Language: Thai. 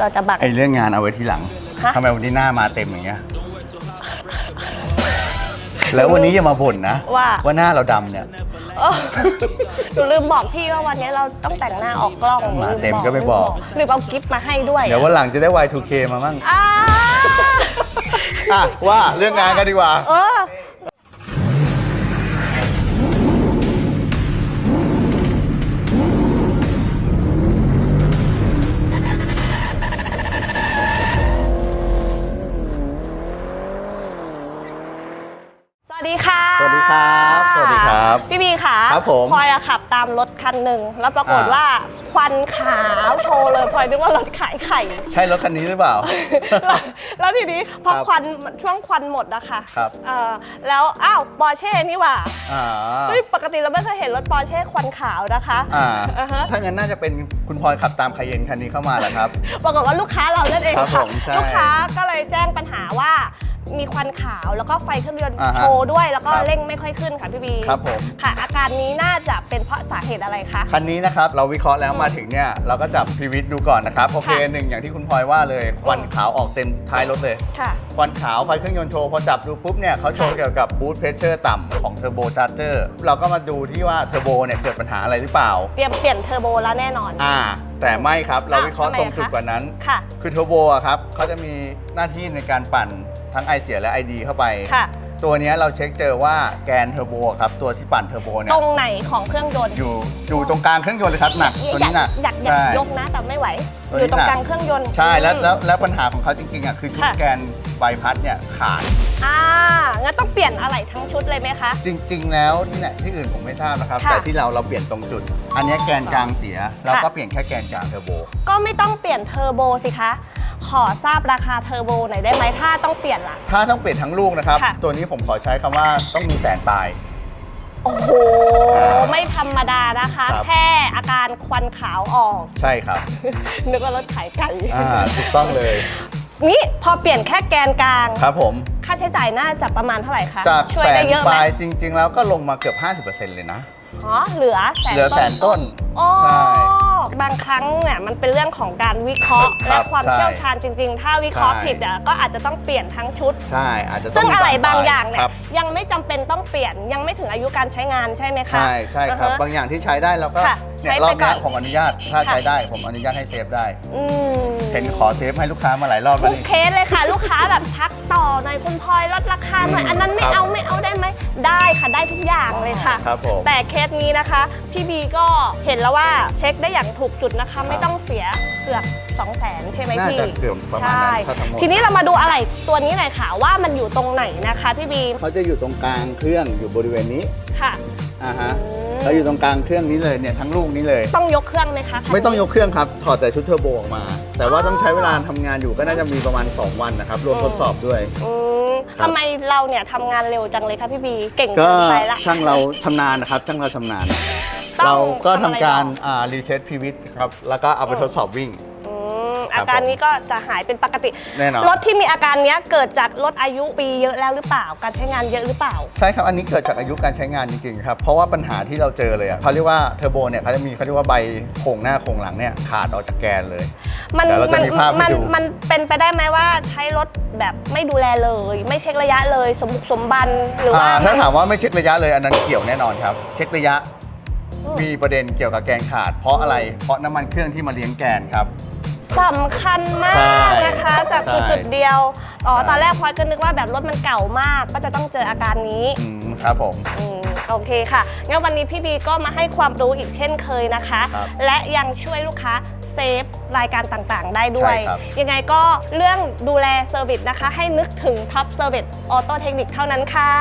เราจะบังไอเรื่องงานเอาไว้ทีหลังฮะ ทำไมวันนี้หน้ามาเต็มอย่างเงี้ย แล้ววันนี้อย่ามาบ่นนะว่าว่าหน้าเราดำเนี่ยเออหนูลืมบอกพี่ว่าวันนี้เราต้องแต่งหน้าออกกล้องมาเต็มก็ไม่บอกลืมเอากิฟต์มาให้ด้วยเดี๋ยววันหลังจะได้ Y2K มามั่งอ่า อะว่าเรื่องงานกันดีกว่า เออ ดีค่ะ สวัสดีครับ สวัสดีครับ พี่บีค่ะครับผมพลอยอะขับตามรถคันหนึ่งแล้วปรากฏอ่าว่าควันขาวโชว์เลยพลอยนึกว่ารถขายไข่ ใช่รถคันนี้หรือเปล่า แล้วแล้วทีนี้พอครับควันช่วงควันหมดอะค่ะครับเอ่อแล้วอ้าวปอร์เช่นี่หว่าอ่าเฮ้ยปกติเราไม่เคยเห็นรถปอร์เช่ควันขาวนะคะอ่าอ่าฮะถ้างั้นน่าจะเป็นคุณพลอยขับตามคาเยนคันนี้เข้ามาแหละครับ ปรากฏว่าลูกค้าเรานั่นเองครับค่ะผมใช่ลูกค้าก็เลยแจ้งปัญหาว่า มีควันขาวแล้วก็ไฟเครื่องยนต์อ่าฮะโชว์ด้วย แล้วก็ครับเร่งไม่ค่อยขึ้นค่ะพี่บีครับผม ค่ะ อาการนี้น่าจะเป็นเพราะสาเหตุอะไรคะ คันนี้นะครับเราวิเคราะห์แล้วมาถึงเนี่ยเราก็จับพรีวิทดูก่อนนะครับโอเคค่ะ หนึ่งอย่างที่คุณพลอยว่าเลยควันขาวออกเต็มท้ายรถเลย ค่ะ ควันขาวไฟเครื่องยนต์โชว์พอจับดูปุ๊บเนี่ยเขาโชว์เกี่ยวกับบูทเพรสเชอร์ต่ำของเทอร์โบชาร์เจอร์เราก็มาดูที่ว่าเทอร์โบเนี่ยเกิดปัญหาอะไรหรือเปล่า เตรียมเปลี่ยนเทอร์โบแล้วแน่นอน อ่าแต่ไม่ครับ เราอ้าววิเคราะห์ทำไมตรงจุดคะกว่านั้น ค่ะ คือเทอร์โบอะครับเขาจะมีหน้าที่ในการปั่นทั้งไอเสียและไอดีเข้าไป ค่ะ ตัวเนี้ยเราเช็คเจอว่าแกนเทอร์โบครับ ตัวที่ปั่นเทอร์โบเนี่ตยรงไหนของเครื่องยนต์อยู่อยู่ตรงกลางเครื่องยนต์เลยครับหนักตัวอยากนี้หนักอยากอยากใช่ ยกนะแต่ไม่ไหว ตัวอนี้ยู่ตรหนังกกลางเครื่องยนต์ใช่แล้วอืม แล้วแล้วปัญหาของเขาจริงๆอะคือชุดค่ะ แกน ใบพัดเนี่ยขาด อ่า งั้นต้องเปลี่ยนอะไรทั้งชุดเลยไหมคะ จริง ๆ แล้วที่ไหนที่อื่นผมไม่ทราบนะครับ ค่ะแต่ที่เราเราเปลี่ยนตรงจุด อันเนี้ยแกนกลางเสีย เราค่ะ ก็เปลี่ยนแค่แกนกลางเทอร์โบ ก็ไม่ต้องเปลี่ยนเทอร์โบสิคะ ขอทราบราคาเทอร์โบหน่อยได้ไหมถ้าต้องเปลี่ยนล่ะถ้าต้องเปลี่ยนทั้งลูกนะครับ ค่ะ ตัวนี้ผมขอใช้คำว่าต้องมีแสนปลาย โอ้โหไม่ธรรมดานะคะ ครับ แค่อาการควันขาวออก ใช่ครับ นึกว่ารถขายไก่ อ่าถูกต้องเลย นี่พอเปลี่ยนแค่แกนกลาง ครับผม ค่าใช้จ่ายน่าจะประมาณเท่าไหร่คะจากช่วยแสได้นเยอะปไหมลายจริง ๆ แล้วก็ลงมาเกือบ 50%เลยนะ อ๋อเหลือแสนเหลือแสนต้น โอ้ใช่ บางครั้งเนี่ยมันเป็นเรื่องของการวิเคราะห์ครัและบความใช่เชี่ยวชาญจริงๆ ถ้าวิเคราะห์ใช่ผิดอะก็อาจจะต้องเปลี่ยนทั้งชุด ใช่อาจจะต้ซึ่งมีอะไรบางปลอย่างเนี่คยรับยังไม่จำเป็นต้องเปลี่ยนยังไม่ถึงอายุการใช้งานใช่ไหมคะใช่ใช่ครับอือฮะบางอย่างที่ใช้ได้เราก็ค่ะเนี่ยใช้รไปอบเนี้ยก่อนผมอนุญาตถ้าค่ะใช้ได้ผมอนุญาตให้เซฟได้อืมเห็นขอเซฟให้ลูกค้ามาหลายรอบแล้วทุกนี่เคสเลยค่ะ ลูกค้าแบบทักต่อหน่อยคุณพลอยลดราคาหน่อยอืมอันนั้นไม่ครับเอา ไม่เอาได้ไหมได้ค่ะได้ทุกอย่างเลยค่ะ ครับผม แต่เคสนี้นะคะ พี่บีก็เห็นแล้วว่าเช็คได้อย่างถูกจุดนะคะ ไม่ต้องเสียเกือบ2 0 0 0 0 0ใช่ไหมน่าพี่จะเกือบประมาณใช่นั้นถ้าทั้งหมด ทีนี้เรามาดูอะไรตัวนี้หน่อยค่ะว่ามันอยู่ตรงไหนนะคะพี่บีเขาจะอยู่ตรงกลางเครื่องอยู่บริเวณนี้ค่ะ อ่าฮะอืม เขาอยู่ตรงกลางเครื่องนี้เลยเนี่ยทั้งลูกนี้เลย ต้องยกเครื่องไหมคะคันนี้ ไม่ต้องยกเครื่องครับ ถอดแต่ชุดเทอร์โบออกมา แต่ว่าต้องใช้เวลาทำงานอยู่ก็น่าจะมีประมาณ 2 วันนะครับ รวมอืมทดสอบด้วย อืมครับ ทำไมเราเนี่ยทำงานเร็วจังเลยคะพี่บี เก่งก็เกินไปละ ช่างเราชำนาญนะครับ ช่างเราชำนาญ ต้องเราก็ทำทำอะไรการต่อรีเซ็ตพีวิทครับ แล้วก็เอาไปอืมทดสอบวิ่ง อืมครัอาบการผมนี้ก็จะหายเป็นปกติแน่นอน รถที่มีอาการเนี้ยเกิดจากรถอายุปีเยอะแล้วหรือเปล่า การใช้งานเยอะหรือเปล่า ใช่ครับ อันนี้เกิดจากอายุการใช้งานจริงๆครับ เพราะว่าปัญหาที่เราเจอเลยอะเขาเรียกว่าเทอร์โบเนี่ยเขาจะมีเขาเรียกว่าใบโครงหน้าโครงหลังเนี่ยขาดออกจากแกนเลย มันเดี๋ยวเราจะมันมีภาพให้มันดู มันเป็นไปได้ไหมว่าใช้รถแบบไม่ดูแลเลย ไม่เช็คระยะเลย สมบุกสมบันหรือว่า อ่าถ้ามันถามว่าไม่เช็คระยะเลยอันนั้นเกี่ยวแน่นอนครับ เช็คระยะอืมมีประเด็นเกี่ยวกับแกนขาด เพราะอะไร เพราะน้ำมันเครื่องที่มาเลี้ยงแกนครับ สำคัญมากใช่นะคะ จากจุดใช่จุดเดียว อ๋อใช่ตอนแรกพลอยก็นึกว่าแบบรถมันเก่ามาก ก็จะต้องเจออาการนี้ อืมครับผม อืมโอเคค่ะ งั้นวันนี้พี่บีก็มาให้ความรู้อีกเช่นเคยนะคะ ครับและยังช่วยลูกค้าเซฟรายการต่างๆ ได้ด้วย ใช่ครับ ยังไงก็เรื่องดูแลเซอร์วิสนะคะ ให้นึกถึงท็อปเซอร์วิสออโต้เทคนิคเท่านั้นค่ะ